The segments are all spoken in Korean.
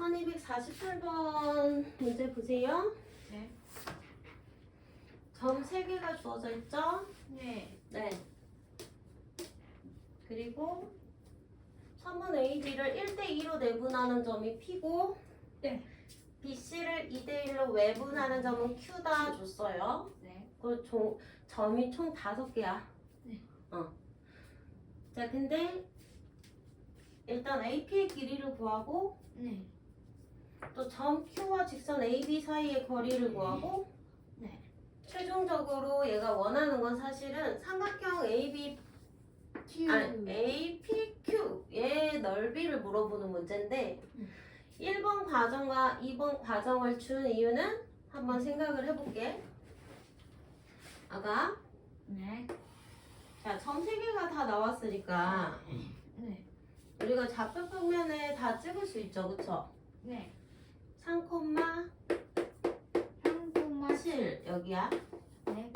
1248번 문제 보세요. 네. 점 3개가 주어져 있죠? 네. 네. 그리고 선분 AB를 1대2로 내분하는 점이 P고 네. BC를 2대1로 외분하는 점은 Q다 줬어요. 네. 그 총, 점이 총 5개야. 네. 어. 자, 근데 일단 AP의 길이를 구하고 네. 또 점 Q와 직선 AB 사이의 거리를 구하고 네. 최종적으로 얘가 원하는 건 사실은 삼각형 AB Q. 아니 APQ 얘의 넓이를 물어보는 문제인데 음. 1번 과정과 2번 과정을 준 이유는 한번 생각을 해볼게. 아가 네. 자, 점 3개가 다 나왔으니까 네. 우리가 좌표 평면에 다 찍을 수 있죠, 그쵸? 네. 3, 3, 7 여기야. 네.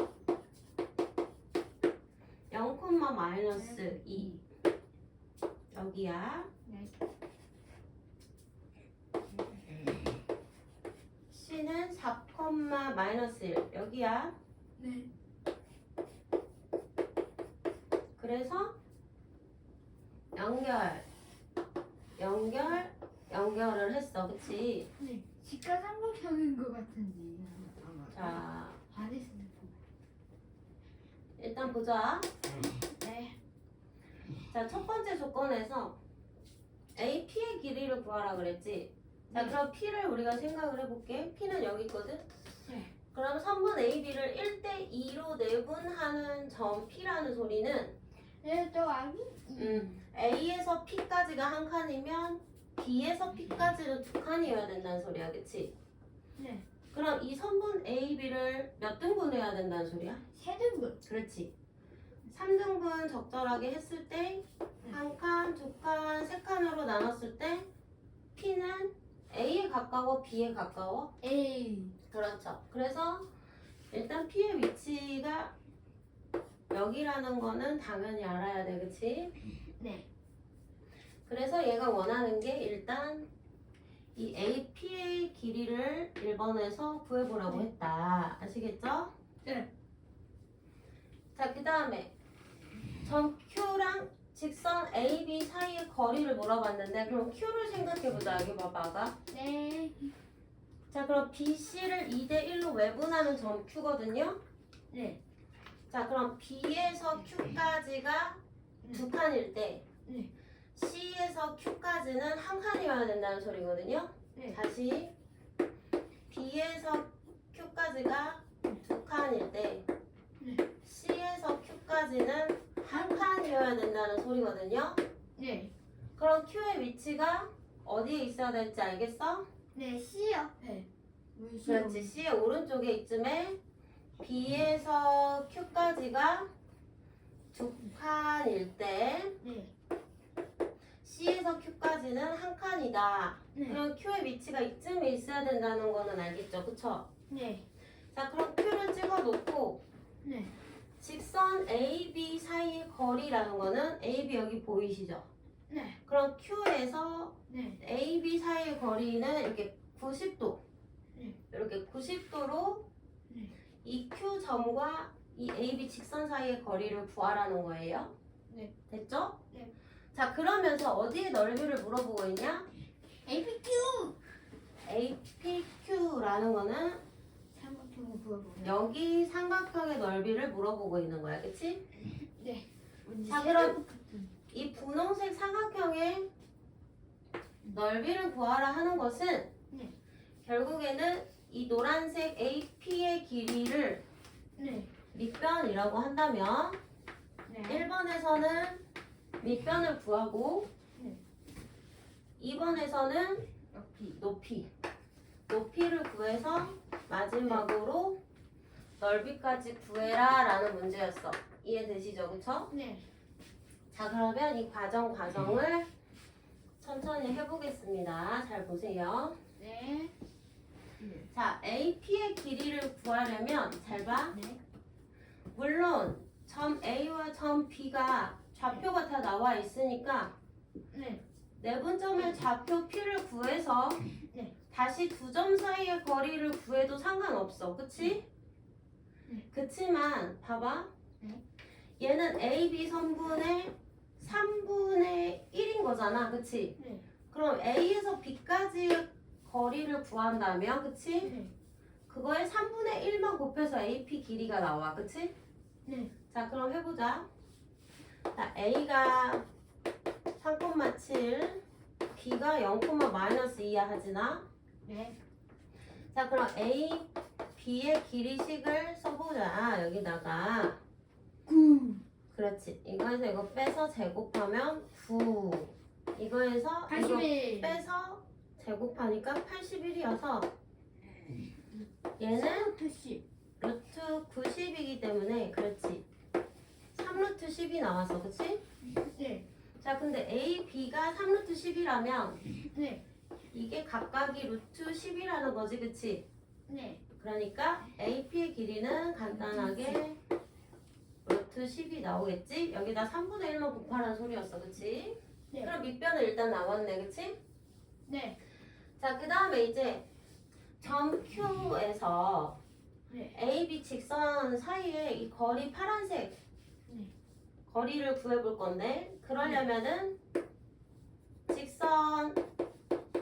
0, 마이너스 2 여기야. 네. C는 4, 마이너스 1 여기야. 네. 그래서 연결, 연결, 연결을 했어, 그치? 네. 직가 삼각형인 것 같은데. 자, 반했습니다. 일단 보자. 네. 자, 첫 번째 조건에서 AP의 길이를 구하라 그랬지? 자, 네. 그럼 P를 우리가 생각을 해볼게. P는 여기 있거든? 네. 그럼 3분 AB를 1대 2로 내분하는 점 P라는 소리는 네, 또 아니? 음, A에서 P까지가 한 칸이면 B에서 P까지는 두 칸이어야 된다는 소리야, 그치? 네. 그럼 이 선분 AB를 몇 등분 해야 된다는 소리야? 세 등분. 그렇지. 3등분 적절하게 했을 때 한 칸, 두 칸, 세 칸으로 나눴을 때 P는 A에 가까워, B에 가까워? A. 그렇죠. 그래서 일단 P의 위치가 여기라는 거는 당연히 알아야 돼, 그치? 네. 그래서 얘가 원하는 게 일단 이 AP의 길이를 1번에서 구해보라고 했다. 아시겠죠? 네. 자, 그 다음에 점 Q랑 직선 AB 사이의 거리를 물어봤는데 그럼 Q를 생각해보자. 여기 봐봐가. 네. 자, 그럼 BC를 2대 1로 외분하는 점 Q거든요. 네. 자, 그럼 B에서 Q까지가 두 칸일 때 네. C에서 Q까지는 한 칸이어야 된다는 소리거든요. 네. 다시 B에서 Q까지가 두 칸일 때 네. C에서 Q까지는 한 칸이어야 된다는 소리거든요. 네. 그럼 Q의 위치가 어디에 있어야 될지 알겠어? 네. C 옆에. 그렇지. C의 오른쪽에 이쯤에 B에서 Q까지가 두 칸일 때 네. C에서 Q까지는 한 칸이다. 네. 그럼 Q의 위치가 이쯤에 있어야 된다는 거는 알겠죠? 그쵸? 네. 자, 그럼 Q를 찍어 놓고 네. 직선 AB 사이의 거리라는 거는 AB 여기 보이시죠? 네. 그럼 Q에서 네. AB 사이의 거리는 이렇게 90도. 네. 이렇게 90도로 네. 이 Q 점과 이 AB 직선 사이의 거리를 구하라는 거예요. 네. 됐죠? 네. 자, 그러면서 어디에 넓이를 물어보고 있냐? APQ. APQ라는 거는 삼각형을 구해보면. 여기 삼각형의 넓이를 물어보고 있는 거야. 그치? 네. 자, 그럼 이 분홍색 삼각형의 넓이를 구하라 하는 것은 네. 결국에는 이 노란색 AP의 길이를 네. 밑변이라고 한다면 네. 1번에서는 밑변을 구하고 네. 2번에서는 옆이. 높이 높이를 구해서 마지막으로 넓이까지 구해라 라는 문제였어 이해되시죠 그쵸? 네. 자 그러면 이 과정 과정을 천천히 해보겠습니다 잘 보세요 네. 자 AP의 길이를 구하려면 잘봐 네. 물론 점 A와 점 B가 좌표가 다 나와 있으니까 네. 내분점의 좌표 P를 구해서 네. 다시 두 점 사이의 거리를 구해도 상관없어. 그치? 네. 그치만 봐봐. 네. 얘는 AB 선분의 3분의 1인 거잖아. 그치? 네. 그럼 A에서 B까지의 거리를 구한다면 그치? 네. 그거에 3분의 1만 곱해서 AP 길이가 나와. 그치? 네. 자 그럼 해보자. 자 A가 3,7 B가 0, 마이너스 2야 하지나 네. 자 그럼 A, B의 길이식을 써보자 여기다가 9. 그렇지 이거에서 이거 빼서 제곱하면 9 이거에서 이거 81. 빼서 제곱하니까 81이어서 얘는 10. 루트 90이기 때문에 그렇지 3루트 10이 나왔어 그치? 네. 자 근데 A, B가 3루트 10이라면 네. 이게 각각이 루트 10이라는 거지 그치? 네. 그러니까 AP의 길이는 간단하게 루트 10이 나오겠지? 여기다 3분의 1만 곱하라는 소리였어 그치? 네. 그럼 밑변은 일단 나왔네 그치? 네. 자 그 다음에 이제 점 Q에서 네. AB 직선 사이에 이 거리 파란색 네. 거리를 구해볼 건데 그러려면은 직선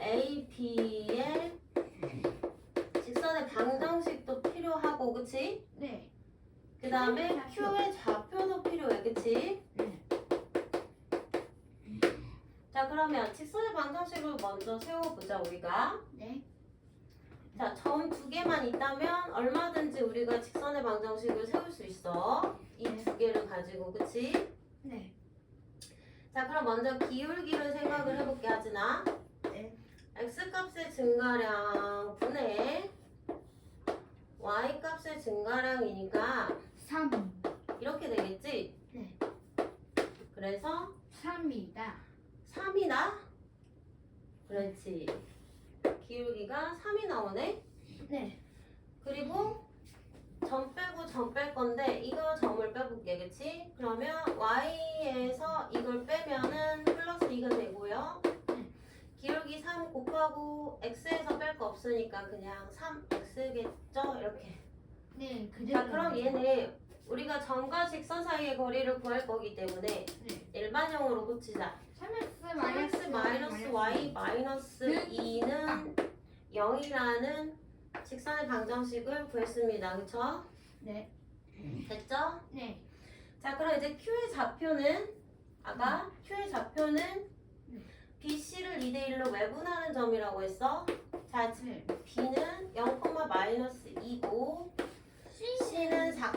AB의 직선의 방정식도 필요하고 그치? 네. 그 다음에 좌표. Q의 좌표도 필요해 그치? 네. 자 그러면 직선의 방정식을 먼저 세워보자 우리가 네. 자, 점 두 개만 있다면 얼마든지 우리가 직선의 방정식을 세울 수 있어. 이 두 개를 가지고, 그치? 네. 자, 그럼 먼저 기울기를 생각을 해볼게 하지나. 네. x값의 증가량 분의 y값의 증가량이니까 3. 이렇게 되겠지? 네. 그래서 3이다. 3이다? 그렇지. 기울기가 3이 나오네? 네. 그리고 점 빼고 점 뺄 건데 이거 점을 빼볼게 그치? 그러면 y에서 이걸 빼면은 플러스 2가 되고요 기울기 3 곱하고 x에서 뺄 거 없으니까 그냥 3x겠죠? 이렇게 네. 그대로. 자 그럼 얘네 우리가 점과 직선 사이의 거리를 구할 거기 때문에 네. 일반형으로 고치자 3x 3x 마이너스 y 마이너스 2는 0이라는 직선의 방정식을 구했습니다. 그쵸? 네. 됐죠? 네. 자, 그럼 이제 Q의 좌표는 아까 Q의 좌표는 네. BC를 2대1로 외분하는 점이라고 했어. 자, 네. B는 0, 마이너스 2고 C는 4,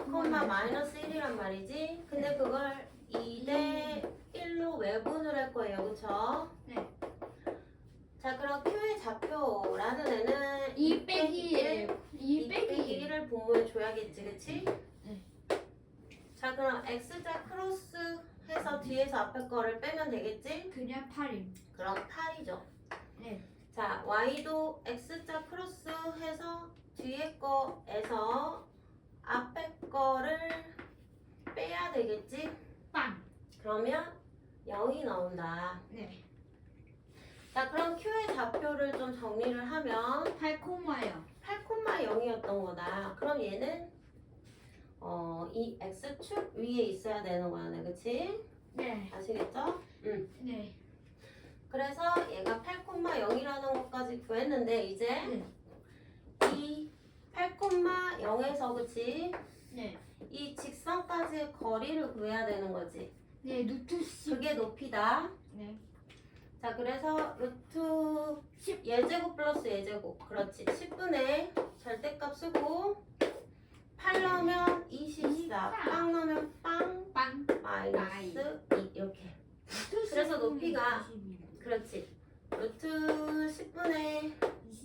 마이너스 1이란 말이지. 근데 그걸 2대 1로 외분을 할 거예요. 그쵸? 네. 자, 그럼 Q의 좌표라는 애는 2 빼기 1. 2 빼기 1. 1을 분모에 줘야겠지, 그치? 네. 자, 그럼 X자 크로스 해서 뒤에서 앞에 거를 빼면 되겠지? 그냥 8임. 그럼 8이죠. 네. 자, Y도 X자 크로스 해서 뒤에 거에서 앞에 거를 빼야 되겠지? 빵. 그러면 0이 나온다. 네. 자, 그럼 Q의 좌표를 좀 정리를 하면 8콤마요. 8,0이었던 거다. 그럼 얘는 어, 이 X축 위에 있어야 되는 거네. 그치? 네. 아시겠죠? 응. 네. 그래서 얘가 8,0이라는 것까지 구했는데 이제 네. 이 8,0에서 그치? 네. 이 직선까지의 거리를 구해야 되는 거지. 네. 루트 10. 그게 높이다. 네. 자, 그래서 루트 10. 예제곱 플러스 예제곱. 그렇지. 10분의 절대값 쓰고 8 넣으면 24. 24. 빵 넣으면 빵 빵. 마이너스 2 이렇게. 그래서 높이가 그렇지. 루트 10분의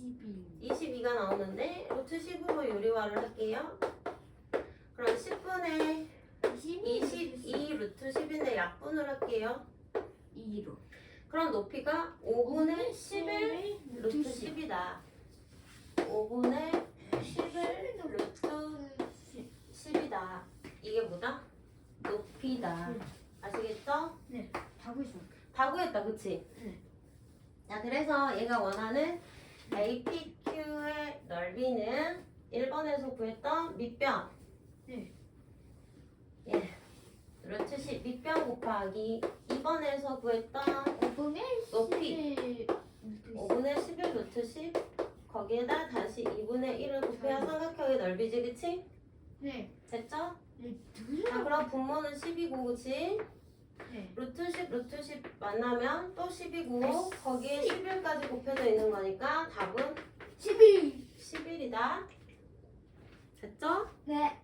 22. 22가 나오는데 루트 10으로 요리화를 할게요. 그럼 10분의 22 루트 10인데 약분을 할게요. 2로. 그럼 높이가 5분의 11 루트 10이다. 5분의 11 루트 10이다. 이게 뭐다? 높이다. 네. 아시겠죠? 다 구했어. 다 구했다, 그치? 네. 자, 그래서 얘가 원하는 APQ의 넓이는 1번에서 구했던 밑변. 네. 예. 루트 10 밑변 곱하기 2번에서 구했던 5분의 높이. 11 5분의 11 루트 10 거기에다 다시 2분의 1을 곱해야 음. 삼각형의 넓이지 그치? 네. 됐죠? 네. 자 그럼 분모는 10이고 그치? 네. 루트 10 루트 10 만나면 또 10이고 아, 거기에 11까지 곱해져 있는 거니까 답은 11. 11이다 됐죠? 네.